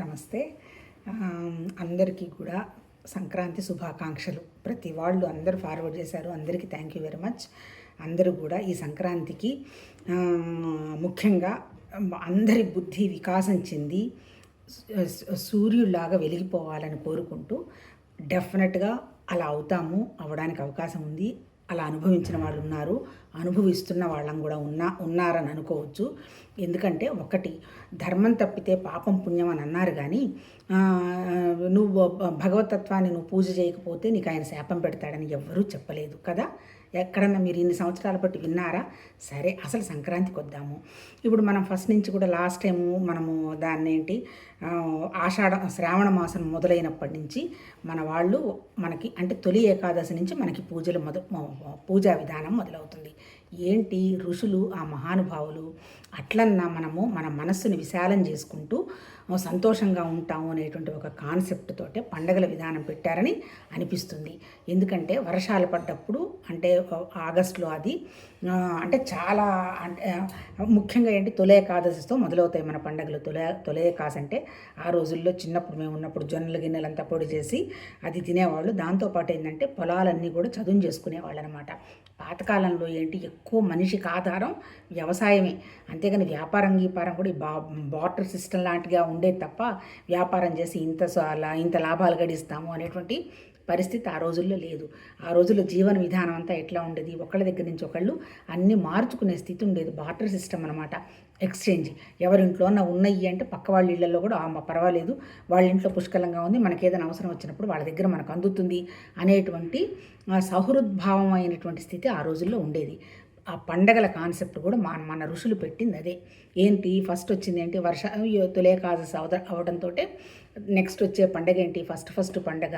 నమస్తే. అందరికీ కూడా సంక్రాంతి శుభాకాంక్షలు. ప్రతి వాళ్ళు అందరూ ఫార్వర్డ్ చేశారు. అందరికీ థ్యాంక్ యూ వెరీ మచ్ అందరూ కూడా ఈ సంక్రాంతికి ముఖ్యంగా అందరి బుద్ధి వికాసం చెంది సూర్యుడిలాగా వెలిగిపోవాలని కోరుకుంటూ డెఫినెట్గా అలా అవుతాము అవడానికి అవకాశం ఉంది. అలా అనుభవించిన వాళ్ళు ఉన్నారు అనుభవిస్తున్న వాళ్ళం కూడా ఉన్నా ఉన్నారని అనుకోవచ్చు. ఎందుకంటే ఒకటి ధర్మం తప్పితే పాపం పుణ్యం అని అన్నారు కానీ నువ్వు భగవతత్వాన్ని నువ్వు పూజ చేయకపోతే నీకు ఆయన శాపం పెడతాడని ఎవ్వరూ చెప్పలేదు కదా? ఎక్కడన్నా మీరు ఇన్ని సంవత్సరాల పాటు విన్నారా? సరే అసలు సంక్రాంతికి వద్దాము. ఇప్పుడు మనం ఫస్ట్ నుంచి కూడా లాస్ట్ టైము మనము దాన్ని ఏంటి ఆషాఢ శ్రావణ మాసం మొదలైనప్పటి నుంచి మన వాళ్ళు మనకి అంటే తొలి ఏకాదశి నుంచి మనకి పూజలు మొద పూజా విధానం మొదలవుతుంది. ఏంటి ఋషులు ఆ మహానుభావులు? అట్లన్నా మనము మన మనస్సుని విశాలం చేసుకుంటూ సంతోషంగా ఉంటాము అనేటువంటి ఒక కాన్సెప్ట్ తోటే పండగల విధానం పెట్టారని అనిపిస్తుంది. ఎందుకంటే వర్షాలు పడ్డప్పుడు అంటే ఆగస్టులో అది అంటే చాలా అంటే ముఖ్యంగా ఏంటి తొలే ఏకాదశితో మొదలవుతాయి మన పండగలు. తొలి తొలే ఏకాశ అంటే ఆ రోజుల్లో చిన్నప్పుడు మేము ఉన్నప్పుడు జొన్నల గిన్నెలంతా పొడి చేసి అది తినేవాళ్ళు. దాంతోపాటు ఏంటంటే పొలాలన్నీ కూడా చదును చేసుకునేవాళ్ళు అనమాట పాతకాలంలో ఏంటి? ఎక్కువ మనిషికి ఆధారం వ్యవసాయమే. అంతేగాని వ్యాపారం గీపారం కూడా బా బాటర్ సిస్టమ్ లాంటిగా ఉండేది తప్ప వ్యాపారం చేసి ఇంత ఇంత లాభాలు గడిస్తాము అనేటువంటి పరిస్థితి ఆ రోజుల్లో లేదు. ఆ రోజుల్లో జీవన విధానం అంతా ఎట్లా ఉండేది? ఒకళ్ళ దగ్గర నుంచి ఒకళ్ళు అన్నీ మార్చుకునే స్థితి ఉండేది. బార్టర్ సిస్టమ్ అనమాట ఎక్స్చేంజ్. ఎవరింట్లో ఉన్నాయి అంటే పక్క వాళ్ళ ఇళ్ళలో కూడా అమ్మ మా పర్వాలేదు. వాళ్ళ ఇంట్లో పుష్కలంగా ఉంది. మనకి ఏదైనా అవసరం వచ్చినప్పుడు వాళ్ళ దగ్గర మనకు అందుతుంది అనేటువంటి ఆ, సౌహృద్భావం అయినటువంటి స్థితి ఆ రోజుల్లో ఉండేది. ఆ పండగల కాన్సెప్ట్ కూడా మన మన ఋషులు పెట్టింది అదే. ఏంటి? ఫస్ట్ వచ్చింది ఏంటి? వర్ష తొలేకాదశి అవద అవడంతో నెక్స్ట్ వచ్చే పండగ ఏంటి? ఫస్ట్ ఫస్ట్ పండగ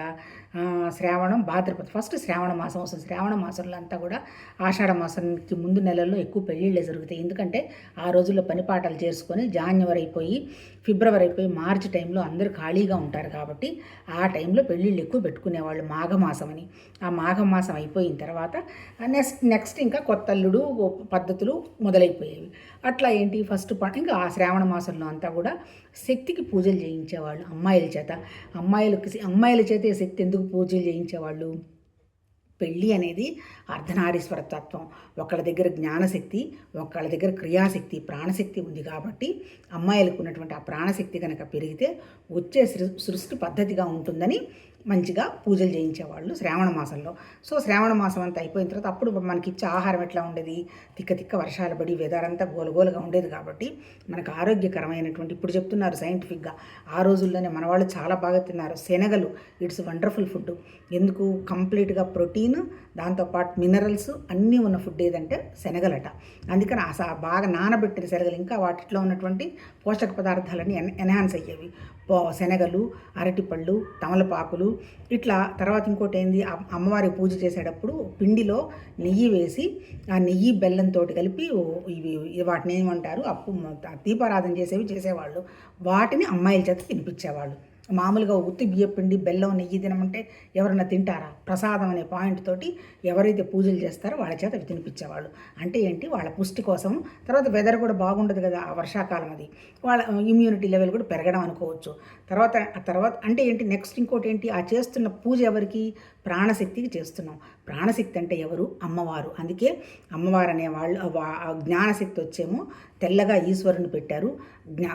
శ్రావణం భాద్రపద ఫస్ట్ శ్రావణ మాసం వస్తుంది. శ్రావణ మాసంలో అంతా కూడా ఆషాఢ మాసానికి ముందు నెలల్లో ఎక్కువ పెళ్ళిళ్ళే జరుగుతాయి. ఎందుకంటే ఆ రోజుల్లో పనిపాటలు చేసుకొని జాన్యువరి అయిపోయి ఫిబ్రవరి అయిపోయి మార్చి టైంలో అందరూ ఖాళీగా ఉంటారు కాబట్టి ఆ టైంలో పెళ్ళిళ్ళు ఎక్కువ పెట్టుకునేవాళ్ళు మాఘమాసం అని ఆ మాఘమాసం అయిపోయిన తర్వాత నెక్స్ట్ నెక్స్ట్ ఇంకా కొత్త అల్లుడు పద్ధతులు మొదలైపోయేవి. అట్లా ఏంటి? ఫస్ట్ ప ఇంకా ఆ శ్రావణ మాసంలో అంతా కూడా శక్తికి పూజలు చేయించేవాళ్ళు అమ్మాయిల చేత. అమ్మాయిలకి అమ్మాయిల చేత శక్తి ఎందుకు పూజలు చేయించేవాళ్ళు. పెళ్ళి అనేది అర్ధనారీశ్వర తత్వం ఒకళ్ళ దగ్గర జ్ఞానశక్తి ఒకళ్ళ దగ్గర క్రియాశక్తి ప్రాణశక్తి ఉంది కాబట్టి అమ్మాయిలకు ఉన్నటువంటి ఆ ప్రాణశక్తి కనుక పెరిగితే వచ్చే సృష్టి పద్ధతిగా ఉంటుందని మంచిగా పూజలు చేయించేవాళ్ళు శ్రావణ మాసంలో. సో శ్రావణ మాసం అంతా అయిపోయిన తర్వాత అప్పుడు మనకి ఇచ్చే ఆహారం ఎట్లా ఉండేది? తిక్క తిక్క వర్షాలు పడి వెదరంతా గోలగోలుగా ఉండేది కాబట్టి మనకు ఆరోగ్యకరమైనటువంటి ఇప్పుడు చెప్తున్నారు సైంటిఫిక్గా ఆ రోజుల్లోనే మన వాళ్ళు చాలా బాగా తిన్నారు. శనగలు ఇట్స్ వండర్ఫుల్ ఫుడ్ ఎందుకు? కంప్లీట్గా ప్రోటీన్ దాంతోపాటు మినరల్స్ అన్నీ ఉన్న ఫుడ్ ఏదంటే శనగలట. అందుకని ఆ సా- బాగా నానబెట్టిన శనగలు ఇంకా వాటిలో ఉన్నటువంటి పోషక పదార్థాలని ఎన్ ఎన్హాన్స్ అయ్యేవి. శనగలు అరటిపళ్ళు తమలపాకులు ఇట్లా తర్వాత ఇంకోటి ఏంది అమ్మవారి అమ్మవారికి పూజ చేసేటప్పుడు పిండిలో నెయ్యి వేసి ఆ నెయ్యి బెల్లంతో కలిపి ఇవి వాటిని ఏమంటారు అప్పు దీపారాధన చేసేవి చేసేవాళ్ళు. వాటిని అమ్మాయిల చేత తినిపించేవాళ్ళు. మామూలుగా ఉత్తి బియ్యపిండి బెల్లం నెయ్యి తినమంటే ఎవరన్నా తింటారా? ప్రసాదం అనే పాయింట్ తోటి ఎవరైతే పూజలు చేస్తారో వాళ్ళ చేత అవి తినిపించేవాళ్ళు. అంటే ఏంటి? వాళ్ళ పుష్టి కోసం. తర్వాత వెదర్ కూడా బాగుండదు కదా ఆ వర్షాకాలం అది. వాళ్ళ ఇమ్యూనిటీ లెవెల్ కూడా పెరగడం అనుకోవచ్చు. తర్వాత ఆ తర్వాత అంటే ఏంటి? నెక్స్ట్ ఇంకోటి ఏంటి? ఆ చేస్తున్న పూజ ఎవరికి? ప్రాణశక్తికి చేస్తున్నాం. ప్రాణశక్తి అంటే ఎవరు? అమ్మవారు. అందుకే అమ్మవారు అనే వాళ్ళు ఆ జ్ఞానశక్తి వచ్చేమో తెల్లగా ఈశ్వరుని పెట్టారు. జ్ఞా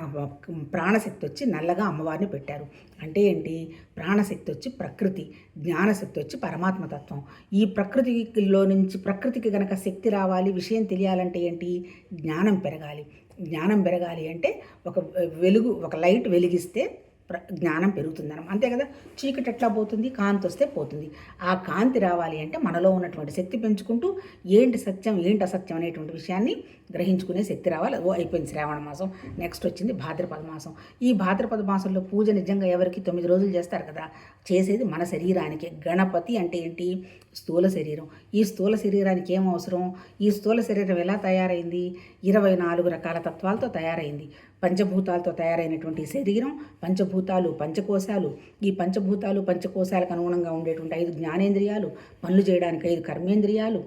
ప్రాణశక్తి వచ్చి నల్లగా అమ్మవారిని పెట్టారు. అంటే ఏంటి? ప్రాణశక్తి వచ్చి ప్రకృతి జ్ఞానశక్తి వచ్చి పరమాత్మతత్వం ఈ ప్రకృతిలో నుంచి ప్రకృతికి గనక శక్తి రావాలి విషయం తెలియాలంటే ఏంటి? జ్ఞానం పెరగాలి. జ్ఞానం పెరగాలి అంటే ఒక వెలుగు ఒక లైట్ వెలిగిస్తే ప్ర జ్ఞానం పెరుగుతుందనం అంతే కదా? చీకటి ఎట్లా పోతుంది? కాంతి వస్తే పోతుంది. ఆ కాంతి రావాలి అంటే మనలో ఉన్నటువంటి శక్తి పెంచుకుంటూ ఏంటి సత్యం ఏంటి అసత్యం అనేటువంటి విషయాన్ని గ్రహించుకునే శక్తి రావాలి. ఓ అయిపోయింది శ్రావణ మాసం. నెక్స్ట్ వచ్చింది భాద్రపద మాసం. ఈ భాద్రపద మాసంలో పూజ నిజంగా ఎవరికి తొమ్మిది రోజులు చేస్తారు కదా? చేసేది మన శరీరానికి. గణపతి అంటే ఏంటి? స్థూల శరీరం. ఈ స్థూల శరీరానికి ఏం అవసరం? ఈ స్థూల శరీరం ఎలా తయారైంది? ఇరవై నాలుగు రకాల తత్వాలతో తయారైంది. పంచభూతాలతో తయారైనటువంటి శరీరం పంచభూతాలు పంచకోశాలు. ఈ పంచభూతాలు పంచకోశాలకు అనుగుణంగా ఉండేటువంటి ఐదు జ్ఞానేంద్రియాలు పనులు చేయడానికి ఐదు కర్మేంద్రియాలు.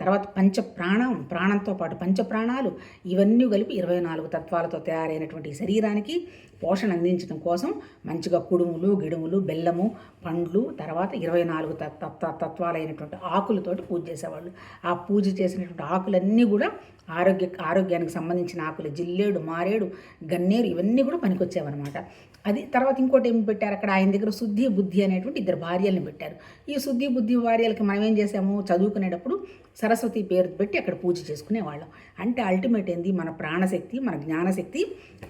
తర్వాత పంచ ప్రాణం ప్రాణంతో పాటు పంచ ప్రాణాలు ఇవన్నీ కలిపి ఇరవై నాలుగు తత్వాలతో తయారైనటువంటి శరీరానికి పోషణ అందించడం కోసం మంచిగా కుడుములు గిడుములు బెల్లము పండ్లు తర్వాత ఇరవై నాలుగు తత్వ తత్వాలైనటువంటి ఆకులతోటి పూజ చేసేవాళ్ళు. ఆ పూజ చేసినటువంటి ఆకులన్నీ కూడా ఆరోగ్య ఆరోగ్యానికి సంబంధించిన ఆకులు జిల్లేడు మారేడు గన్నేరు ఇవన్నీ కూడా పనికొచ్చేవన్నమాట. అది తర్వాత ఇంకోటి ఏమి పెట్టారు? అక్కడ ఆయన దగ్గర శుద్ధి బుద్ధి అనేటువంటి ఇద్దరు భార్యలను పెట్టారు. ఈ శుద్ధి బుద్ధి భార్యలకి మనం ఏం చేసాము? చదువుకునేటప్పుడు సరస్వతి పేరు పెట్టి అక్కడ పూజ చేసుకునేవాళ్ళం. అంటే అల్టిమేట్ ఏంది? మన ప్రాణశక్తి మన జ్ఞానశక్తి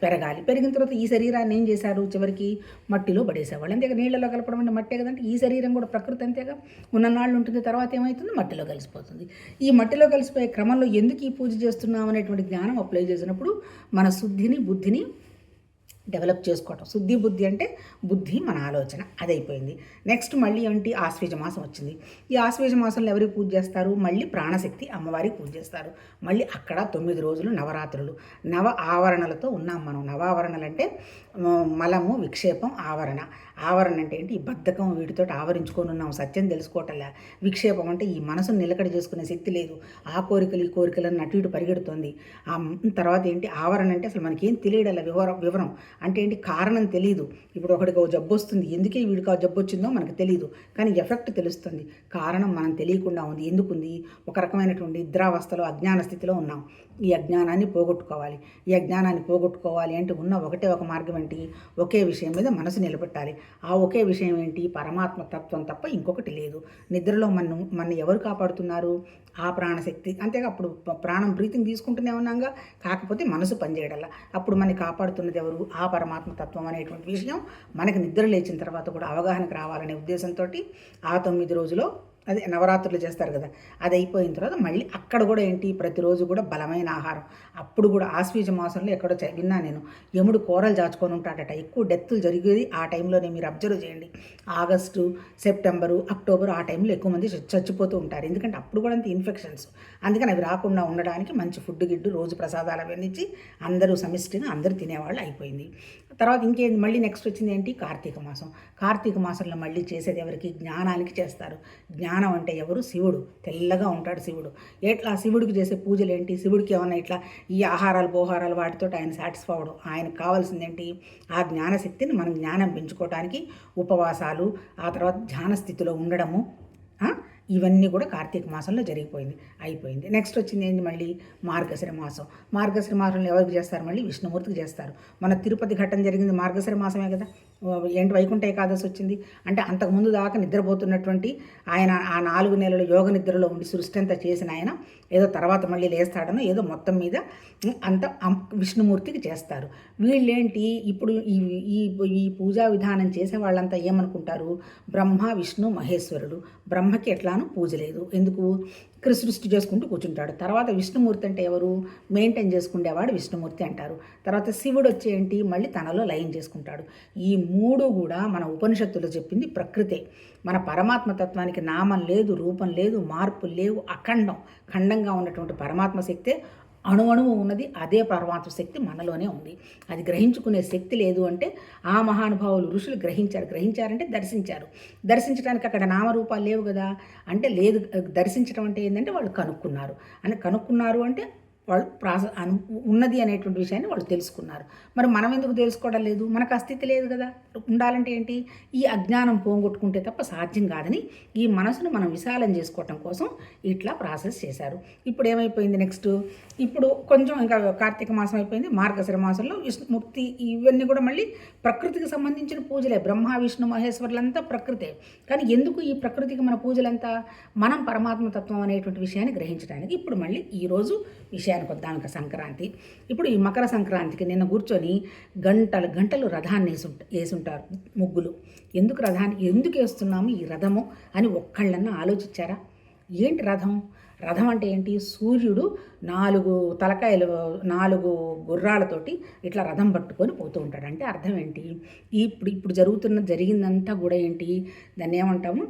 పెరగాలి. పెరిగిన తర్వాత ఈ శరీరాన్ని ఏం చేశారు? చివరికి మట్టిలో పడేసేవాళ్ళు. అంతేగా నీళ్ళలో కలపడం అంటే మట్టే కదంటే ఈ శరీరం కూడా ప్రకృతి అంతేగా. ఉన్ననాళ్ళు ఉంటుంది తర్వాత ఏమవుతుంది మట్టిలో కలిసిపోతుంది. ఈ మట్టిలో కలిసిపోయే క్రమంలో ఎందుకు ఈ పూజ చేస్తున్నాం అనేటువంటి జ్ఞానం అప్లై చేసినప్పుడు మన శుద్ధిని బుద్ధిని డెవలప్ చేసుకోవటం. శుద్ధి బుద్ధి అంటే బుద్ధి మన ఆలోచన. అది అయిపోయింది నెక్స్ట్ మళ్ళీ ఏంటి? ఆశ్వేజ మాసం వచ్చింది. ఈ ఆశ్వేజ మాసంలో ఎవరికి పూజ చేస్తారు? మళ్ళీ ప్రాణశక్తి అమ్మవారికి పూజ చేస్తారు. మళ్ళీ అక్కడ తొమ్మిది రోజులు నవరాత్రులు. నవ ఆవరణలతో ఉన్నాం మనం. నవావరణలు అంటే మలము విక్షేపం ఆవరణ. ఆవరణ అంటే ఏంటి? ఈ బద్ధకం వీటితో ఆవరించుకొని ఉన్నాం. సత్యం తెలుసుకోవటంలా. విక్షేపం అంటే ఈ మనసును నిలకడ చేసుకునే శక్తి లేదు. ఆ కోరికలు ఈ కోరికలను అటు ఇటు పరిగెడుతోంది. ఆ తర్వాత ఏంటి? ఆవరణ అంటే అసలు మనకేం తెలియడల్లా వివరం వివరం. అంటే ఏంటి? కారణం తెలియదు ఇప్పుడు ఒకడికి ఒక జబ్బు వస్తుంది ఎందుకే వీడికి ఆ జబ్బు వచ్చిందో మనకు తెలియదు కానీ ఎఫెక్ట్ తెలుస్తుంది. కారణం మనం తెలియకుండా ఉంది. ఎందుకుంది? ఒక రకమైనటువంటి నిద్రావస్థలో అజ్ఞాన స్థితిలో ఉన్నాం. ఈ అజ్ఞానాన్ని పోగొట్టుకోవాలి. ఈ అజ్ఞానాన్ని పోగొట్టుకోవాలి అంటే ఉన్న ఒకటే ఒక మార్గం ఏంటి? ఒకే విషయం మీద మనసు నిలబెట్టాలి. ఆ ఒకే విషయం ఏంటి? పరమాత్మ తత్వం తప్ప ఇంకొకటి లేదు. నిద్రలో మన మన ఎవరు కాపాడుతున్నారు? ఆ ప్రాణశక్తి. అంతేగా అప్పుడు ప్రాణం బ్రీతింగ్ తీసుకుంటూనే ఉన్నాగా. కాకపోతే మనసు పనిచేయడల్లా. అప్పుడు మనని కాపాడుతున్నది ఎవరు? ఆ పరమాత్మ తత్వం అనేటువంటి విషయం మనకి నిద్ర లేచిన తర్వాత కూడా అవగాహనకు రావాలనే ఉద్దేశంతో ఆ తొమ్మిది రోజులో అది నవరాత్రులు చేస్తారు కదా అది అయిపోయిన తర్వాత మళ్ళీ అక్కడ కూడా ఏంటి ప్రతిరోజు కూడా బలమైన ఆహారం. అప్పుడు కూడా ఆశ్వీజ మాసంలో ఎక్కడో విన్నా నేను యముడు కూరలు దాచుకొని ఉంటాడట. ఎక్కువ డెత్తులు జరిగేది ఆ టైంలోనే మీరు అబ్జర్వ్ చేయండి. ఆగస్టు సెప్టెంబరు అక్టోబర్ ఆ టైంలో ఎక్కువ మంది చచ్చిపోతూ ఉంటారు. ఎందుకంటే అప్పుడు కూడా అంత ఇన్ఫెక్షన్స్. అందుకని అవి రాకుండా ఉండడానికి మంచి ఫుడ్ గిడ్డు రోజు ప్రసాదాలు అవన్నీ ఇచ్చి అందరూ సమిష్టిగా అందరూ తినేవాళ్ళు అయిపోయింది. తర్వాత ఇంకేంటి మళ్ళీ నెక్స్ట్ వచ్చింది ఏంటి కార్తీక మాసం. కార్తీక మాసంలో మళ్ళీ చేసేది ఎవరికి? జ్ఞానానికి చేస్తారు. జ్ఞానం అంటే ఎవరు? శివుడు. తెల్లగా ఉంటాడు శివుడు. ఎట్లా? శివుడికి చేసే పూజలు ఏంటి శివుడికి ఏమన్నా ఇట్లా ఈ ఆహారాలు పోహారాలు వాటితో ఆయన సాటిస్ఫై అవడం. ఆయనకు కావాల్సింది ఏంటి ఆ జ్ఞానశక్తిని మనం జ్ఞానం పెంచుకోవడానికి ఉపవాసాలు ఆ తర్వాత ధ్యాన స్థితిలో ఉండడము ఇవన్నీ కూడా కార్తీక మాసంలో జరిగిపోయింది అయిపోయింది. నెక్స్ట్ వచ్చింది ఏంటి మళ్ళీ? మార్గశిర మాసం. మార్గశిర మాసంలో ఎవరికి చేస్తారు మళ్ళీ? విష్ణుమూర్తికి చేస్తారు. మన తిరుపతి ఘట్టం జరిగింది మార్గశిర మాసమే కదా? ఏంటి వైకుంఠ ఏకాదశి వచ్చింది? అంటే అంతకుముందు దాకా నిద్రపోతున్నటువంటి ఆయన ఆ నాలుగు నెలలు యోగ నిద్రలో ఉండి సృష్టి అంతా చేసిన ఆయన ఏదో తర్వాత మళ్ళీ లేస్తాడనో ఏదో మొత్తం మీద అంత విష్ణుమూర్తికి చేస్తారు. వీళ్ళేంటి? ఇప్పుడు ఈ ఈ ఈ పూజా విధానం చేసే వాళ్ళంతా ఏమనుకుంటారు? బ్రహ్మ విష్ణు మహేశ్వరుడు. బ్రహ్మకి ఎట్లానూ పూజ లేదు. ఎందుకు? సృష్టి చేసుకుంటూ కూర్చుంటాడు. తర్వాత విష్ణుమూర్తి అంటే ఎవరు? మెయింటైన్ చేసుకునేవాడు విష్ణుమూర్తి అంటారు. తర్వాత శివుడు వచ్చేంటి మళ్ళీ తనలో లయం చేసుకుంటాడు. ఈ మూడు కూడా మన ఉపనిషత్తులు చెప్పింది ప్రకృతే. మన పరమాత్మ తత్వానికి నామం లేదు రూపం లేదు మార్పు లేవు అఖండం. ఖండంగా ఉన్నటువంటి పరమాత్మ శక్తే అణువణువు ఉన్నది అదే పరమాత్మ శక్తి మనలోనే ఉంది. అది గ్రహించుకునే శక్తి లేదు అంటే ఆ మహానుభావులు ఋషులు గ్రహించారు. గ్రహించారంటే దర్శించారు. దర్శించడానికి అక్కడ నామరూపాలు లేవు కదా? అంటే లేదు దర్శించడం అంటే ఏంటంటే వాళ్ళు కనుక్కున్నారు. అని కనుక్కున్నారు అంటే వాళ్ళు ప్రాస ఉన్నది అనేటువంటి విషయాన్ని వాళ్ళు తెలుసుకున్నారు. మరి మనం ఎందుకు తెలుసుకోవడం లేదు? మనకు అస్థితి లేదు కదా. ఉండాలంటే ఏంటి? ఈ అజ్ఞానం పోగొట్టుకుంటే తప్ప సాధ్యం కాదని ఈ మనసును మనం విశాలం చేసుకోవటం కోసం ఇట్లా ప్రాసెస్ చేశారు. ఇప్పుడు ఏమైపోయింది నెక్స్ట్? ఇప్పుడు కొంచెం ఇంకా కార్తీక మాసం అయిపోయింది. మార్గశిర మాసంలో విష్ణుమూర్తి ఇవన్నీ కూడా మళ్ళీ ప్రకృతికి సంబంధించిన పూజలే. బ్రహ్మ విష్ణు మహేశ్వరులంతా ప్రకృతే. కానీ ఎందుకు ఈ ప్రకృతికి మన పూజలంతా? మనం పరమాత్మతత్వం అనేటువంటి విషయాన్ని గ్రహించడానికి ఇప్పుడు మళ్ళీ ఈరోజు విషయాన్ని విషయానికి వద్దాం సంక్రాంతి. ఇప్పుడు ఈ మకర సంక్రాంతికి నిన్న కూర్చొని గంటలు గంటలు రథాన్ని వేసు వేసుంటారు ముగ్గులు. ఎందుకు రథాన్ని ఎందుకు వేస్తున్నాము ఈ రథము అని ఒక్కళ్ళన్నా ఆలోచించారా? ఏంటి రథం? రథం అంటే ఏంటి? సూర్యుడు నాలుగు తలకాయలు నాలుగు గుర్రాలతోటి ఇట్లా రథం పట్టుకొని పోతూ ఉంటాడు. అంటే అర్థం ఏంటి? ఇప్పుడు ఇప్పుడు జరుగుతున్న జరిగిందంతా కూడా ఏంటి? దాన్ని ఏమంటాము?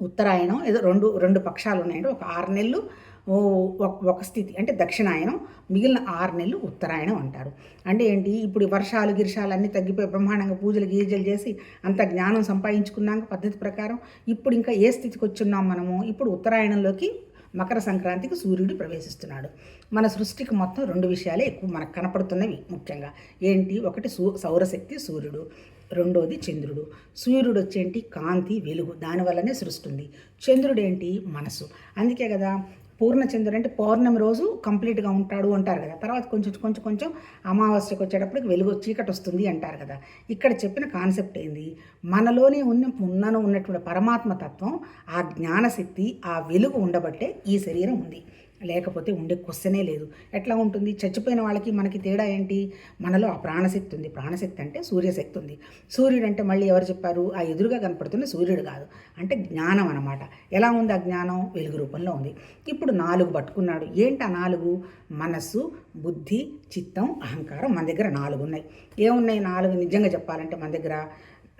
ఉత్తరాయణం ఏదో రెండు రెండు పక్షాలు ఉన్నాయంటే ఒక ఆరు నెలలు ఒక స్థితి. అంటే దక్షిణాయనం మిగిలిన ఆరు నెలలు ఉత్తరాయణం అంటారు. అంటే ఏంటి? ఇప్పుడు వర్షాలు గిరిషాలు అన్నీ తగ్గిపోయి బ్రహ్మాండంగా పూజలు గీజలు చేసి అంత జ్ఞానం సంపాదించుకున్నాక పద్ధతి ప్రకారం ఇప్పుడు ఇంకా ఏ స్థితికి వచ్చున్నాం మనము? ఇప్పుడు ఉత్తరాయణంలోకి మకర సంక్రాంతికి సూర్యుడు ప్రవేశిస్తున్నాడు. మన సృష్టికి మొత్తం రెండు విషయాలే ఎక్కువ మనకు కనపడుతున్నవి ముఖ్యంగా. ఏంటి? ఒకటి సూ సౌరశక్తి సూర్యుడు. రెండోది చంద్రుడు. సూర్యుడు వచ్చేంటి? కాంతి వెలుగు. దానివల్లనే సృష్టి ఉంది. చంద్రుడు ఏంటి? మనసు. అందుకే కదా పూర్ణచంద్రుడు అంటే పౌర్ణమి రోజు కంప్లీట్గా ఉంటాడు అంటారు కదా. తర్వాత కొంచెం కొంచెం కొంచెం అమావాస్యకు వచ్చేటప్పటికి వెలుగు చీకటి వస్తుంది అంటారు కదా. ఇక్కడ చెప్పిన కాన్సెప్ట్ ఏంది? మనలోనే ఉన్న ఉన్నను ఉన్నటువంటి పరమాత్మ తత్వం ఆ జ్ఞానశక్తి ఆ వెలుగు ఉండబట్టే ఈ శరీరం ఉంది. లేకపోతే ఉండే క్వశ్చనే లేదు. ఎట్లా ఉంటుంది? చచ్చిపోయిన వాళ్ళకి మనకి తేడా ఏంటి? మనలో ఆ ప్రాణశక్తి ఉంది. ప్రాణశక్తి అంటే సూర్యశక్తి ఉంది. సూర్యుడు అంటే మళ్ళీ ఎవరు చెప్పారు? ఆ ఎదురుగా కనపడుతున్న సూర్యుడు కాదు. అంటే జ్ఞానం అనమాట ఎలా ఉంది ఆ జ్ఞానం? వెలుగు రూపంలో ఉంది. ఇప్పుడు నాలుగు పట్టుకున్నాడు. ఏంటి ఆ నాలుగు? మనస్సు బుద్ధి చిత్తం అహంకారం మన దగ్గర నాలుగు ఉన్నాయి. ఏమున్నాయి నాలుగు? నిజంగా చెప్పాలంటే మన దగ్గర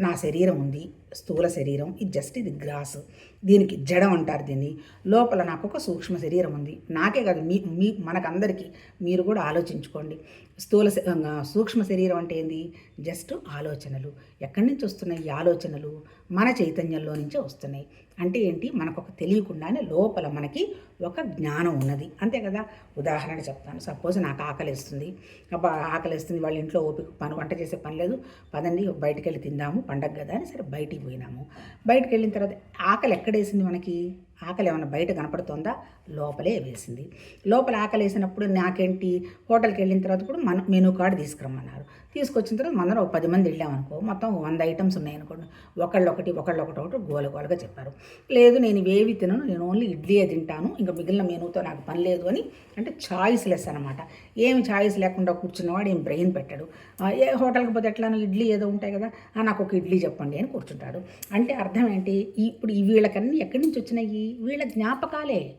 నా శరీరం ఉంది. స్థూల శరీరం. ఇది జస్ట్ ఇది గ్రాస్. దీనికి జడం అంటారు దీన్ని. లోపల నాకు ఒక సూక్ష్మ శరీరం ఉంది. నాకే కాదు మీ మీ మనకందరికీ మీరు కూడా ఆలోచించుకోండి. స్థూల సూక్ష్మ శరీరం అంటే ఏంది? జస్ట్ ఆలోచనలు. ఎక్కడి నుంచి వస్తున్నాయి ఈ ఆలోచనలు? మన చైతన్యంలో నుంచే వస్తున్నాయి. అంటే ఏంటి? మనకు ఒక తెలియకుండానే లోపల మనకి ఒక జ్ఞానం ఉన్నది. అంతే కదా? ఉదాహరణ చెప్తాను. సపోజ్ నాకు ఆకలిస్తుంది. అబ్బా ఆకలిస్తుంది. వాళ్ళ ఇంట్లో ఓపిక పని వంట చేసే పని లేదు. పదండి బయటికి వెళ్ళి తిందాము. పండగ కదా అని సరే బయటికి పోయినాము. బయటికి వెళ్ళిన తర్వాత ఆకలి ఎక్కడేసింది మనకి? ఆకలి ఏమైనా బయట కనపడుతుందా? లోపలే వేసింది. లోపల ఆకలి వేసినప్పుడు నాకేంటి? హోటల్కి వెళ్ళిన తర్వాత కూడా మన మెనూ కార్డు తీసుకురమ్మన్నారు. తీసుకొచ్చిన తర్వాత మనం ఒక పది మంది వెళ్ళామనుకో మొత్తం వంద ఐటమ్స్ ఉన్నాయనుకోండి ఒకళ్ళు ఒకటి ఒకళ్ళు ఒకటి ఒకటి గోల గోలగా చెప్పారు. లేదు నేను ఇవేవి తినను నేను ఓన్లీ ఇడ్లీయే తింటాను ఇంకా మిగిలిన మెనూతో నాకు పని లేదు అని అంటే ఛాయిస్ లెస్ అనమాట ఏమి ఛాయిస్ లేకుండా కూర్చున్నవాడు ఏం బ్రెయిన్ పెట్టాడు. ఏ హోటల్కి పోతే ఎట్లానో ఇడ్లీ ఏదో ఉంటాయి కదా నాకు ఒక ఇడ్లీ చెప్పండి అని కూర్చుంటాడు. అంటే అర్థం ఏంటి? ఇప్పుడు ఈ వీళ్ళకన్నీ ఎక్కడి నుంచి వచ్చినాయి? వీళ్ళ జ్ఞాపకాలే.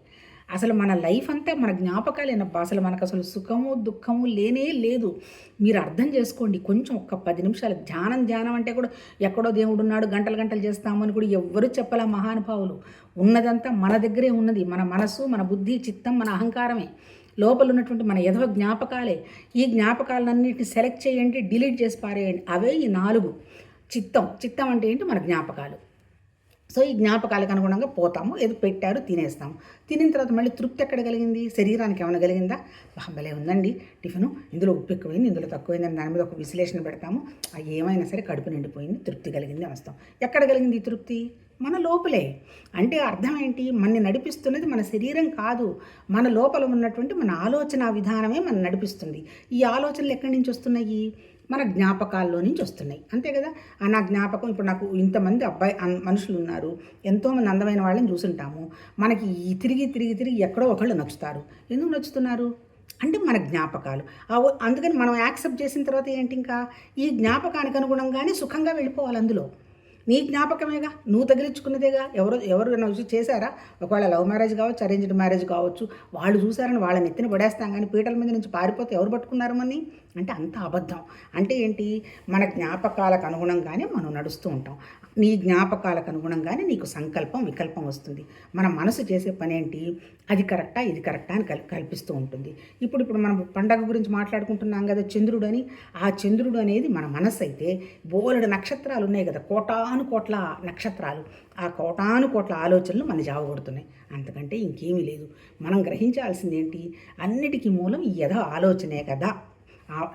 అసలు మన లైఫ్ అంతా మన జ్ఞాపకాలేనబ్బా అసలు మనకు అసలు సుఖము దుఃఖము లేనే లేదు. మీరు అర్థం చేసుకోండి. కొంచెం ఒక్క పది నిమిషాలు ధ్యానం ధ్యానం అంటే కూడా ఎక్కడో దేవుడు ఉన్నాడు గంటలు గంటలు చేస్తామని కూడా ఎవ్వరూ చెప్పలే మహానుభావులు. ఉన్నదంతా మన దగ్గరే ఉన్నది. మన మనసు మన బుద్ధి చిత్తం మన అహంకారమే. లోపల ఉన్నటువంటి మన ఏదో జ్ఞాపకాలే. ఈ జ్ఞాపకాలన్నింటిని సెలెక్ట్ చేయండి డిలీట్ చేసి పారేయండి. అవే ఈ నాలుగు. చిత్తం. చిత్తం అంటే ఏంటి? మన జ్ఞాపకాలు. సో ఈ జ్ఞాపకాలకు అనుగుణంగా పోతాము. ఏదో పెట్టారు తినేస్తాము. తినిన తర్వాత మళ్ళీ తృప్తి ఎక్కడ కలిగింది? శరీరానికి ఏమైనా కలిగిందా? భలే ఉందండి. టిఫిను ఇందులో ఉప్పు ఎక్కువైంది ఇందులో తక్కువైందని దాని మీద ఒక విశ్లేషణ పెడతాము. ఆ ఏమైనా సరే కడుపు నిండిపోయింది తృప్తి కలిగింది వస్తాం. ఎక్కడ కలిగింది ఈ తృప్తి? మన లోపలే. అంటే అర్థం ఏంటి? మనని నడిపిస్తున్నది మన శరీరం కాదు. మన లోపల ఉన్నటువంటి మన ఆలోచన విధానమే మన నడిపిస్తుంది. ఈ ఆలోచనలు ఎక్కడి నుంచి వస్తున్నాయి? మన జ్ఞాపకాల్లో నుంచి వస్తున్నాయి. అంతే కదా? ఆ నా జ్ఞాపకం ఇప్పుడు నాకు ఇంతమంది అబ్బాయి మనుషులు ఉన్నారు ఎంతోమంది అందమైన వాళ్ళని చూసుంటాము. మనకి ఈ తిరిగి తిరిగి తిరిగి ఎక్కడో ఒకళ్ళు నచ్చుతారు. ఎందుకు నచ్చుతున్నారు? అంటే మన జ్ఞాపకాలు. ఆ అందుకని మనం యాక్సెప్ట్ చేసిన తర్వాత ఏంటి ఇంకా? ఈ జ్ఞాపకానికి అనుగుణంగానే సుఖంగా వెళ్ళిపోవాలి అందులో. నీ జ్ఞాపకమేగా? నువ్వు తగిలించుకున్నదేగా? ఎవరు ఎవరు చూసి చేశారా? ఒకవేళ లవ్ మ్యారేజ్ కావచ్చు అరేంజ్డ్ మ్యారేజ్ కావచ్చు వాళ్ళు చూసారని వాళ్ళని ఎత్తిన పడేస్తాం కానీ పీటల మీద నుంచి పారిపోతే ఎవరు పట్టుకున్నారు మనీ అంటే అంత అబద్ధం. అంటే ఏంటి? మన జ్ఞాపకాలకు అనుగుణంగానే మనం నడుస్తూ ఉంటాం. నీ జ్ఞాపకాలకు అనుగుణంగానే నీకు సంకల్పం వికల్పం వస్తుంది. మన మనసు చేసే పని ఏంటి? అది కరెక్టా? ఇది కరెక్టా? అని కల్ కల్పిస్తూ ఉంటుంది. ఇప్పుడు ఇప్పుడు మనం పండగ గురించి మాట్లాడుకుంటున్నాం కదా చంద్రుడు అని. ఆ చంద్రుడు అనేది మన మనసు అయితే బోలెడు నక్షత్రాలు ఉన్నాయి కదా. కోటాను కోట్ల నక్షత్రాలు. ఆ కోటాను కోట్ల ఆలోచనలు మన జావగొడుతున్నాయి అంతకంటే ఇంకేమీ లేదు. మనం గ్రహించాల్సిందేంటి అన్నిటికీ మూలం ఈ యథ ఆలోచనే కదా.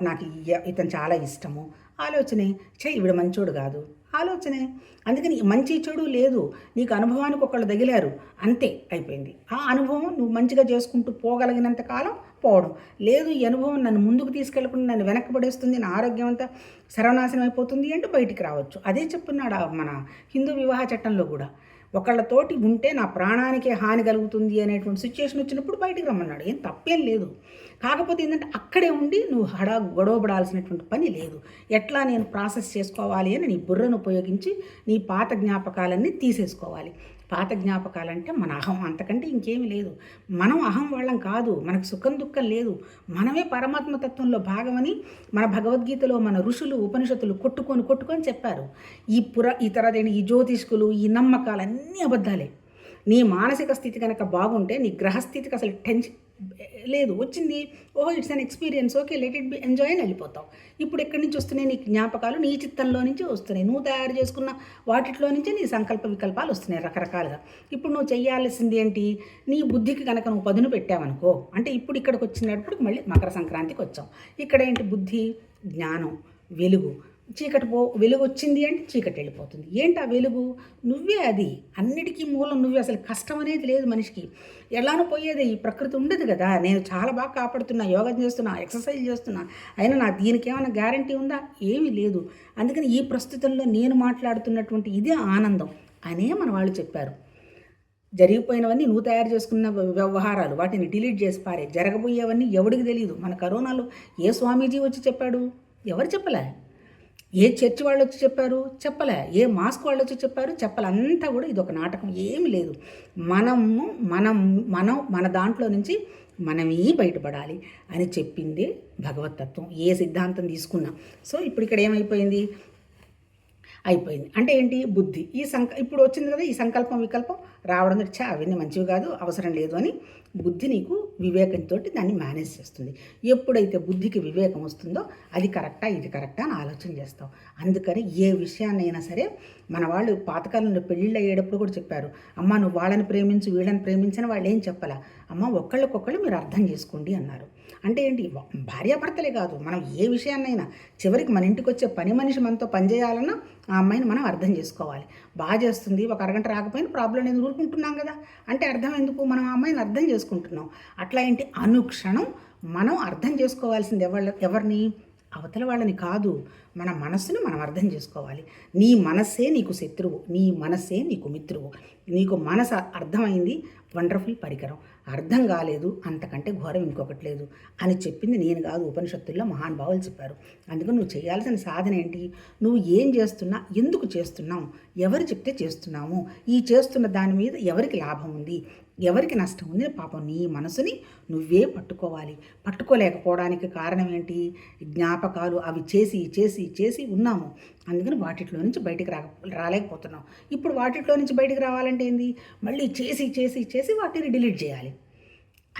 నాకు ఇతను చాలా ఇష్టము. ఆలోచనే చే ఇవిడు మంచోడు కాదు. ఆలోచనే అందుకని మంచి చెడు లేదు. నీకు అనుభవానికి ఒకళ్ళు తగిలారు. అంతే అయిపోయింది. ఆ అనుభవం నువ్వు మంచిగా చేసుకుంటూ పోగలిగినంత కాలం పోవడం. లేదు ఈ అనుభవం నన్ను ముందుకు తీసుకెళ్ళకుండా నన్ను వెనక్కి పడేస్తుంది నా ఆరోగ్యం అంతా సర్వనాశనం అయిపోతుంది అంటే బయటికి రావచ్చు. అదే చెప్తున్నాడు మన హిందూ వివాహ చట్టంలో కూడా. ఒకళ్ళతోటి ఉంటే నా ప్రాణానికే హాని కలుగుతుంది అనేటువంటి సిచ్యువేషన్ వచ్చినప్పుడు బయటికి రమ్మన్నాడు. ఏం తప్పేం లేదు. కాకపోతే ఏంటంటే అక్కడే ఉండి నువ్వు హడా గొడవపడాల్సినటువంటి పని లేదు. ఎట్లా నేను ప్రాసెస్ చేసుకోవాలి అని నీ బుర్రను ఉపయోగించి నీ పాత జ్ఞాపకాలన్నీ తీసేసుకోవాలి. పాత జ్ఞాపకాలంటే మన అహం. అంతకంటే ఇంకేమీ లేదు. మనం అహం వాళ్ళం కాదు. మనకు సుఖం దుఃఖం లేదు. మనమే పరమాత్మ తత్వంలో భాగమని మన భగవద్గీతలో మన ఋషులు ఉపనిషత్తులు కొట్టుకొని కొట్టుకొని చెప్పారు. ఈ పుర ఈ తర్వాత ఈ జ్యోతిష్కులు ఈ నమ్మకాలన్నీ అబద్ధాలే. నీ మానసిక స్థితి కనుక బాగుంటే నీ గ్రహస్థితికి అసలు టెన్షన్ లేదు వచ్చింది ఓహో it's an experience okay let it be enjoy అని వెళ్ళిపోతావు. ఇప్పుడు ఎక్కడి నుంచి వస్తున్నాయి నీ జ్ఞాపకాలు? నీ చిత్తంలో నుంచి వస్తున్నాయి. నువ్వు తయారు చేసుకున్న వాటిలో నుంచే నీ సంకల్ప వికల్పాలు వస్తున్నాయి రకరకాలుగా. ఇప్పుడు నువ్వు చేయాల్సింది ఏంటి? నీ బుద్ధికి కనుక నువ్వు పదును పెట్టావనుకో అంటే ఇప్పుడు ఇక్కడికి వచ్చినప్పుడు మళ్ళీ మకర సంక్రాంతికి వచ్చాం ఇక్కడ ఏంటి బుద్ధి? జ్ఞానం వెలుగు. చీకటి పో వెలుగు వచ్చింది అంటే చీకటి వెళ్ళిపోతుంది. ఏంటి ఆ వెలుగు? నువ్వే అది. అన్నిటికీ మూలం నువ్వే. అసలు కష్టం అనేది లేదు మనిషికి. ఎలానో పోయేది. ఈ ప్రకృతి ఉండదు కదా. నేను చాలా బాగా కాపాడుతున్నా యోగా చేస్తున్నా ఎక్సర్సైజ్ చేస్తున్నా. అయినా నా దీనికి ఏమైనా గ్యారంటీ ఉందా? ఏమీ లేదు. అందుకని ఈ ప్రస్తుతంలో నేను మాట్లాడుతున్నటువంటి ఇదే ఆనందం అనే మన వాళ్ళు చెప్పారు. జరిగిపోయినవన్నీ నువ్వు తయారు చేసుకున్న వ్యవహారాలు వాటిని డిలీట్ చేసి పారే. జరగబోయేవన్నీ ఎవడికి తెలియదు మన కరోనాలో ఏ స్వామీజీ వచ్చి చెప్పాడు? ఎవరు చెప్పలే? ఏ చర్చి వాళ్ళు వచ్చి చెప్పారు? చెప్పలే. ఏ మాస్క్ వాళ్ళు వచ్చి చెప్పారు? చెప్పలే అంతా కూడా ఇది ఒక నాటకం. ఏమి లేదు. మనము మనం మనం మన దాంట్లో నుంచి మనమే బయటపడాలి అని చెప్పిందే భగవతత్వం. ఏ సిద్ధాంతం తీసుకున్నా. సో ఇప్పుడు ఇక్కడ ఏమైపోయింది? అయిపోయింది. అంటే ఏంటి? బుద్ధి. ఈ సంక ఇప్పుడు వచ్చింది కదా ఈ సంకల్పం వికల్పం? రావడం చా అవన్నీ మంచివి కాదు అవసరం లేదు అని బుద్ధి నీకు వివేకంతో దాన్ని మేనేజ్ చేస్తుంది. ఎప్పుడైతే బుద్ధికి వివేకం వస్తుందో అది కరెక్టా ఇది కరెక్టా అని ఆలోచన చేస్తావు. అందుకని ఏ విషయాన్నైనా సరే మన వాళ్ళు పాతకాలంలో పెళ్ళిళ్ళు అయ్యేటప్పుడు కూడా చెప్పారు అమ్మ నువ్వు వాళ్ళని ప్రేమించు వీళ్ళని ప్రేమించని వాళ్ళు ఏం చెప్పాలా? అమ్మ ఒకళ్ళకొకళ్ళు మీరు అర్థం చేసుకోండి అన్నారు. అంటే ఏంటి? భార్యాభర్తలే కాదు మనం ఏ విషయాన్నైనా చివరికి మన ఇంటికి వచ్చే పని మనిషి మనతో పనిచేయాలన్నా ఆ అమ్మాయిని మనం అర్థం చేసుకోవాలి. బాగా చేస్తుంది ఒక అరగంట రాకపోయినా ప్రాబ్లం నేను ఊరుకుంటున్నాం కదా. అంటే అర్థం ఎందుకు? మనం ఆ అమ్మాయిని అర్థం చేసుకుంటున్నాం. అట్లా ఏంటి? అనుక్షణం మనం అర్థం చేసుకోవాల్సింది ఎవరి ఎవరిని? అవతల వాళ్ళని కాదు. మన మనస్సును మనం అర్థం చేసుకోవాలి. నీ మనస్సే నీకు శత్రువు. నీ మనస్సే నీకు మిత్రువు. నీకు మనసు అర్థమైంది? వండర్ఫుల్ పరికరం. అర్థం కాలేదు అంతకంటే ఘోరం ఇంకొకటి లేదు అని చెప్పింది నేను కాదు ఉపనిషత్తుల్లో మహానుభావులు చెప్పారు. అందుకని నువ్వు చేయాల్సిన సాధన ఏంటి? నువ్వు ఏం చేస్తున్నా ఎందుకు చేస్తున్నావు? ఎవరు చెప్తే చేస్తున్నాము? ఈ చేస్తున్న దాని మీద ఎవరికి లాభం ఉంది? ఎవరికి నష్టం ఉంది? పాపం నీ మనసుని నువ్వే పట్టుకోవాలి. పట్టుకోలేకపోవడానికి కారణం ఏంటి? జ్ఞాపకాలు అవి చేసి చేసి చేసి ఉన్నాము. అందుకని వాటిలో నుంచి బయటికి రా రాలేకపోతున్నాం. ఇప్పుడు వాటిలో నుంచి బయటికి రావాలంటే ఏంది? మళ్ళీ చేసి చేసి చేసి వాటిని డిలీట్ చేయాలి.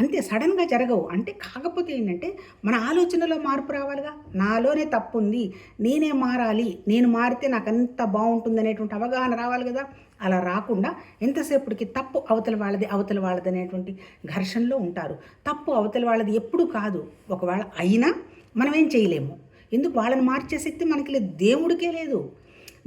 అంతే సడన్గా జరగవు. అంటే కాకపోతే ఏంటంటే మన ఆలోచనలో మార్పు రావాలిగా? నాలోనే తప్పు ఉంది నేనే మారాలి. నేను మారితే నాకు అంత బాగుంటుంది అనేటువంటి అవగాహన రావాలి కదా? అలా రాకుండా ఎంతసేపటికి తప్పు అవతల వాళ్ళది అవతల వాళ్ళది అనేటువంటి ఘర్షణలో ఉంటారు. తప్పు అవతల వాళ్ళది ఎప్పుడు కాదు. ఒకవేళ అయినా మనం ఏం చేయలేము. ఎందుకు? వాళ్ళని మార్చే శక్తి మనకి లేదు. దేవుడికే లేదు.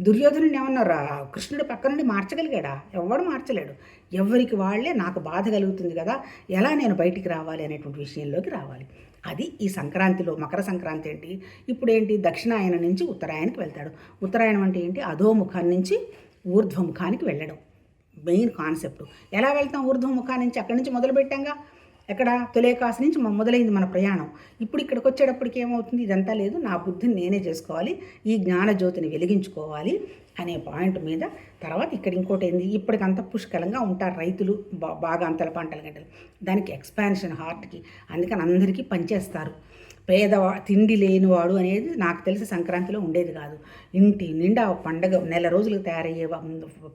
దుర్యోధనుని ఏమన్నారా కృష్ణుడు పక్క నుండి మార్చగలిగాడా? ఎవడు మార్చలేడు. ఎవరికి వాళ్ళే నాకు బాధ కలుగుతుంది కదా ఎలా నేను బయటికి రావాలి అనేటువంటి విషయంలోకి రావాలి. అది ఈ సంక్రాంతిలో మకర సంక్రాంతి ఏంటి? ఇప్పుడు ఏంటి దక్షిణాయన నుంచి ఉత్తరాయణకి వెళ్తాడు. ఉత్తరాయణం అంటే ఏంటి? అధోముఖం నుంచి ఊర్ధ్వముఖానికి వెళ్ళడం. Main concept. ఎలా వెళ్తాం ఊర్ధ్వముఖాన్ని నుంచి? అక్కడి నుంచి మొదలుపెట్టాంగా? ఎక్కడ? తొలేకాశ నుంచి మొదలైంది మన ప్రయాణం. ఇప్పుడు ఇక్కడికి వచ్చేటప్పటికి ఏమవుతుంది? ఇదంతా లేదు. నా బుద్ధిని నేనే చేసుకోవాలి. ఈ జ్ఞానజ్యోతిని వెలిగించుకోవాలి అనే పాయింట్ మీద తర్వాత ఇక్కడ ఇంకోటి ఏంది? ఇప్పటికంత పుష్కలంగా ఉంటారు రైతులు. బాగా అంతల పంటల గంటలు. దానికి ఎక్స్పాన్షన్ హార్ట్కి. అందుకని అందరికీ పనిచేస్తారు. పేదవా తిండి లేనివాడు అనేది నాకు తెలిసి సంక్రాంతిలో ఉండేది కాదు. ఇంటి నిండా పండగ నెల రోజులకు తయారయ్యే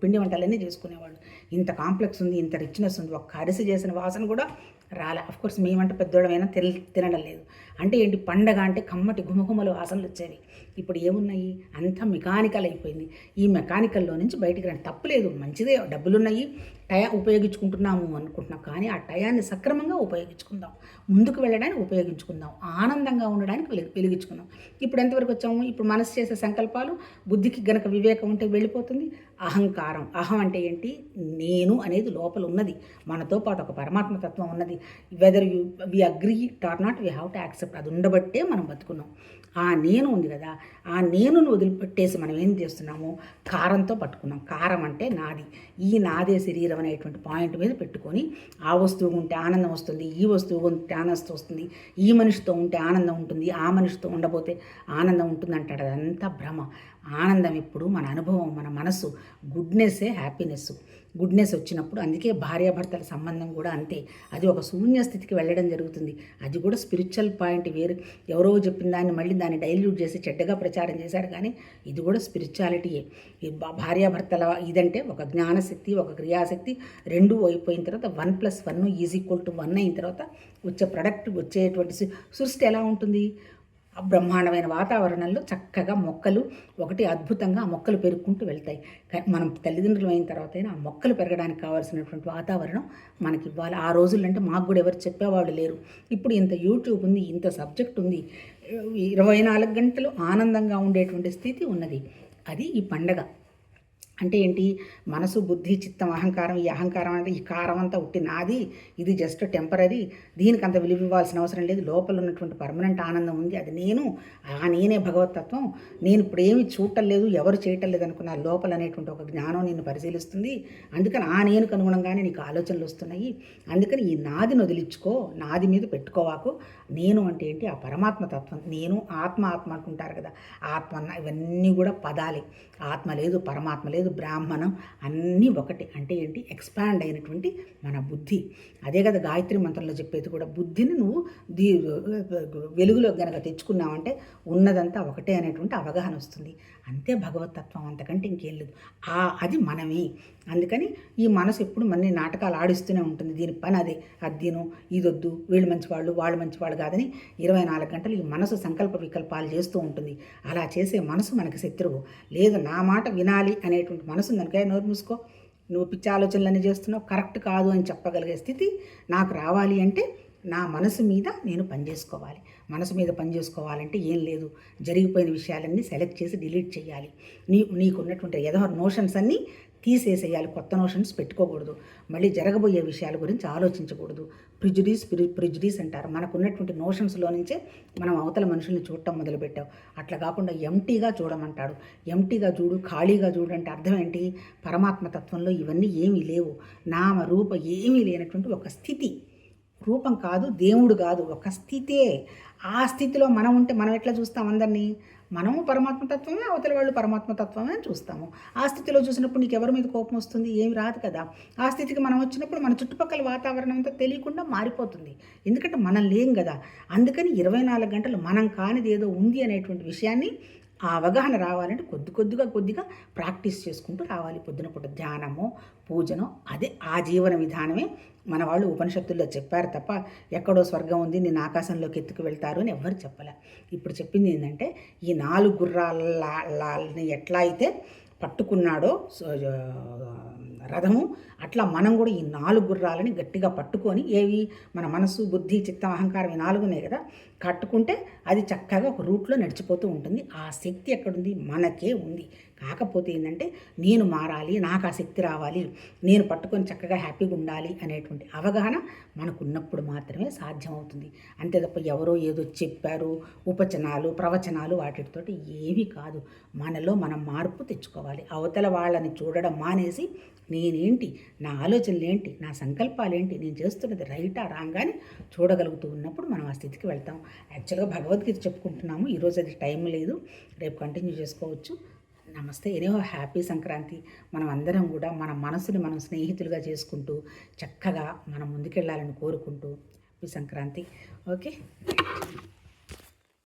పిండి వంటలన్నీ చేసుకునేవాళ్ళు ఇంత కాంప్లెక్స్ ఉంది ఇంత రిచ్నెస్ ఉంది ఒక్క అరిసి చేసిన వాసన కూడా రాలే. కోర్స్ మేమంటే పెద్దోడమైనా తిన తినడం లేదు. అంటే ఏంటి? పండగ అంటే కమ్మటి గుమగుమలు వాసనలు వచ్చేవి. ఇప్పుడు ఏమున్నాయి? అంతా మెకానికల్ అయిపోయింది. ఈ మెకానికల్లో నుంచి బయటికి రండి. తప్పులేదు మంచిదే. డబ్బులున్నాయి. టయా ఉపయోగించుకుంటున్నాము అనుకుంటున్నాం. కానీ ఆ టయాన్ని సక్రమంగా ఉపయోగించుకుందాం. ముందుకు వెళ్ళడానికి ఉపయోగించుకుందాం. ఆనందంగా ఉండడానికి వెలిగించుకుందాం. ఇప్పుడు ఎంతవరకు వచ్చాము? ఇప్పుడు మనసు చేసే సంకల్పాలు బుద్ధికి గనక వివేకం ఉంటే వెళ్ళిపోతుంది. అహంకారం. అహం అంటే ఏంటి? నేను అనేది లోపల ఉన్నది. మనతో పాటు ఒక పరమాత్మ తత్వం ఉన్నది. Whether you we agree or not we have to accept అది ఉండబట్టే మనం బతుకున్నాం. ఆ నేను ఉంది కదా ఆ నేనును వదిలిపెట్టేసి మనం ఏం చేస్తున్నాము? కారంతో పట్టుకున్నాం. కారం అంటే నాది. ఈ నాదే శరీరం. అనేటువంటి పాయింట్ మీద పెట్టుకొని ఆ వస్తువు ఉంటే ఆనందం వస్తుంది ఈ వస్తువు ఉంటే ఆనందం వస్తుంది ఈ మనిషితో ఉంటే ఆనందం ఉంటుంది ఆ మనిషితో ఉండబోతే ఆనందం ఉంటుంది అంటాడు. అదంతా భ్రమ. ఆనందం ఎప్పుడు మన అనుభవం మన మనసు. గుడ్నెస్సే హ్యాపీనెస్ గుడ్నెస్ వచ్చినప్పుడు అందుకే భార్యాభర్తల సంబంధం కూడా అంతే. అది ఒక శూన్య స్థితికి వెళ్ళడం జరుగుతుంది. అది కూడా స్పిరిచువల్ పాయింట్ వేరు. ఎవరో చెప్పిన దాన్ని మళ్ళీ దాన్ని డైల్యూట్ చేసి చెడ్డగా ప్రచారం చేశారు కానీ ఇది కూడా స్పిరిచువాలిటీయే ఈ భార్యాభర్తల ఇదంటే ఒక జ్ఞానశక్తి ఒక క్రియాశక్తి రెండు అయిపోయిన తర్వాత one plus one is equal to one అయిన తర్వాత వచ్చే ప్రొడక్ట్ వచ్చేటువంటి సృష్టి ఎలా ఉంటుంది? ఆ బ్రహ్మాండమైన వాతావరణంలో చక్కగా మొక్కలు ఒకటి అద్భుతంగా ఆ మొక్కలు పెరుగుకుంటూ వెళ్తాయి. మనం తల్లిదండ్రులు అయిన తర్వాత అయినా ఆ మొక్కలు పెరగడానికి కావాల్సినటువంటి వాతావరణం మనకి ఇవ్వాలి. ఆ రోజుల్లో అంటే మాకు కూడా ఎవరు చెప్పేవాళ్ళు లేరు. ఇప్పుడు ఇంత యూట్యూబ్ ఉంది ఇంత సబ్జెక్ట్ ఉంది ఇరవై నాలుగు గంటలు ఆనందంగా ఉండేటువంటి స్థితి ఉన్నది. అది ఈ పండగ. అంటే ఏంటి? మనసు బుద్ధి చిత్తం అహంకారం ఈ అహంకారం అంటే ఈ కారం అంతా ఉట్టి నాది ఇది జస్ట్ టెంపరీ దీనికి అంత విలువ ఇవ్వాల్సిన అవసరం లేదు. లోపల ఉన్నటువంటి పర్మనెంట్ ఆనందం ఉంది. అది నేను ఆ నేనే భగవతత్వం. నేను ఇప్పుడు ఏమి చూడటం లేదు ఎవరు చేయటం లేదు అనుకున్న లోపల అనేటువంటి ఒక జ్ఞానం నేను పరిశీలిస్తుంది. అందుకని ఆ నేనుకు అనుగుణంగానే నీకు ఆలోచనలు వస్తున్నాయి. అందుకని ఈ నాది వదిలించుకో నాది మీద పెట్టుకోవాకు. నేను అంటే ఏంటి? ఆ పరమాత్మ తత్వం. నేను ఆత్మ ఆత్మ అంటుంటారు కదా. ఆత్మ ఇవన్నీ కూడా పదాలే. ఆత్మ లేదు పరమాత్మ లేదు బ్రాహ్మణం అన్నీ ఒకటి. అంటే ఏంటి? ఎక్స్పాండ్ అయినటువంటి మన బుద్ధి. అదే కదా గాయత్రి మంత్రంలో చెప్పేది కూడా బుద్ధిని నువ్వు దీ వెలుగులో గనక తెచ్చుకున్నావంటే ఉన్నదంతా ఒకటే అనేటువంటి అవగాహన వస్తుంది. అంతే భగవతత్వం అంతకంటే ఇంకేం లేదు. ఆ అది మనమే. అందుకని ఈ మనసు ఎప్పుడు మన నాటకాలు ఆడిస్తూనే ఉంటుంది. దీని పని అదే. అద్దీను ఇదొద్దు వీళ్ళు మంచివాళ్ళు వాళ్ళు మంచివాళ్ళు కాదని ఇరవై నాలుగు గంటలు ఈ మనసు సంకల్ప వికల్పాలు చేస్తూ ఉంటుంది. అలా చేసే మనసు మనకి శత్రువు. లేదు నా మాట వినాలి అనేటువంటి మనసు కనుక నోరు మూసుకో. నువ్వు పిచ్చి ఆలోచనలన్నీ చేస్తున్నావు కరెక్ట్ కాదు అని చెప్పగలిగే స్థితి నాకు రావాలి అంటే నా మనసు మీద నేను పనిచేసుకోవాలి మనసు మీద పని చేసుకోవాలంటే ఏం లేదు. జరిగిపోయిన విషయాలన్నీ సెలెక్ట్ చేసి డిలీట్ చేయాలి. నీ నీకున్నటువంటి ఏదో నోషన్స్ అన్నీ తీసేసేయాలి. కొత్త నోషన్స్ పెట్టుకోకూడదు. మళ్ళీ జరగబోయే విషయాల గురించి ఆలోచించకూడదు. ప్రిజుడీస్ ప్రిజుడీస్ అంటారు. మనకు ఉన్నటువంటి నోషన్స్లో నుంచే మనం అవతల మనుషుల్ని చూడటం మొదలుపెట్టాం అట్లా కాకుండా ఎంటీగా చూడమంటాడు. ఎంటీగా చూడు ఖాళీగా చూడు అంటే అర్థం ఏంటి? పరమాత్మ తత్వంలో ఇవన్నీ ఏమీ లేవు. నామ రూప ఏమీ లేనటువంటి ఒక స్థితి. రూపం కాదు దేవుడు కాదు ఒక స్థితే. ఆ స్థితిలో మనం ఉంటే మనం ఎట్లా చూస్తాం అందరినీ? మనము పరమాత్మతత్వమే అవతల వాళ్ళు పరమాత్మతత్వమే అని చూస్తాము. ఆ స్థితిలో చూసినప్పుడు నీకు ఎవరి మీద కోపం వస్తుంది? ఏమి రాదు కదా. ఆ స్థితికి మనం వచ్చినప్పుడు మన చుట్టుపక్కల వాతావరణం అంతా తెలియకుండా మారిపోతుంది. ఎందుకంటే మనం లేం కదా. అందుకని ఇరవై నాలుగు గంటలు మనం కానిది ఏదో ఉంది అనేటువంటి విషయాన్ని ఆ అవగాహన రావాలంటే కొద్ది కొద్దిగా కొద్దిగా ప్రాక్టీస్ చేసుకుంటూ రావాలి. పొద్దున పూట ధ్యానమో పూజనో అదే ఆ జీవన విధానమే మన వాళ్ళు ఉపనిషత్తుల్లో చెప్పారు తప్ప ఎక్కడో స్వర్గం ఉంది నేను ఆకాశంలోకి ఎత్తుకు వెళ్తారు అని ఎవ్వరు చెప్పలే. ఇప్పుడు చెప్పింది ఏంటంటే ఈ నాలుగు గుర్రాలని ఎట్లా అయితే పట్టుకున్నాడో రథము. అట్లా మనం కూడా ఈ నాలుగు గుర్రాలని గట్టిగా పట్టుకొని ఏవి? మన మనసు బుద్ధి చిత్తం అహంకారం ఈ ఉన్నాయి కదా? కట్టుకుంటే అది చక్కగా ఒక రూట్లో నడిచిపోతూ ఉంటుంది. ఆ శక్తి ఎక్కడుంది? మనకే ఉంది. కాకపోతే ఏంటంటే నేను మారాలి నాకు ఆ శక్తి రావాలి నేను పట్టుకొని చక్కగా హ్యాపీగా ఉండాలి అనేటువంటి అవగాహన మనకు ఉన్నప్పుడు మాత్రమే సాధ్యమవుతుంది. అంతే తప్ప ఎవరో ఏదో చెప్పారు ఉపచనాలు ప్రవచనాలు వాటితోటి ఏమీ కాదు. మనలో మనం మార్పు తెచ్చుకోవాలి. అవతల వాళ్ళని చూడడం మానేసి నేనేంటి? నా ఆలోచనలేంటి? నా సంకల్పాలు ఏంటి నేను చేస్తున్నది రైటా రాగానే చూడగలుగుతూ ఉన్నప్పుడు మనం ఆ స్థితికి వెళ్తాం. యాక్చువల్గా భగవద్గీత చెప్పుకుంటున్నాము. ఈరోజు అది టైం లేదు. రేపు కంటిన్యూ చేసుకోవచ్చు. నమస్తే. ఎనో హ్యాపీ సంక్రాంతి. మనం అందరం కూడా మన మనసుని మనం స్నేహితులుగా చేసుకుంటూ చక్కగా మనం ముందుకెళ్ళాలని కోరుకుంటూ హ్యాపీ సంక్రాంతి. ఓకే?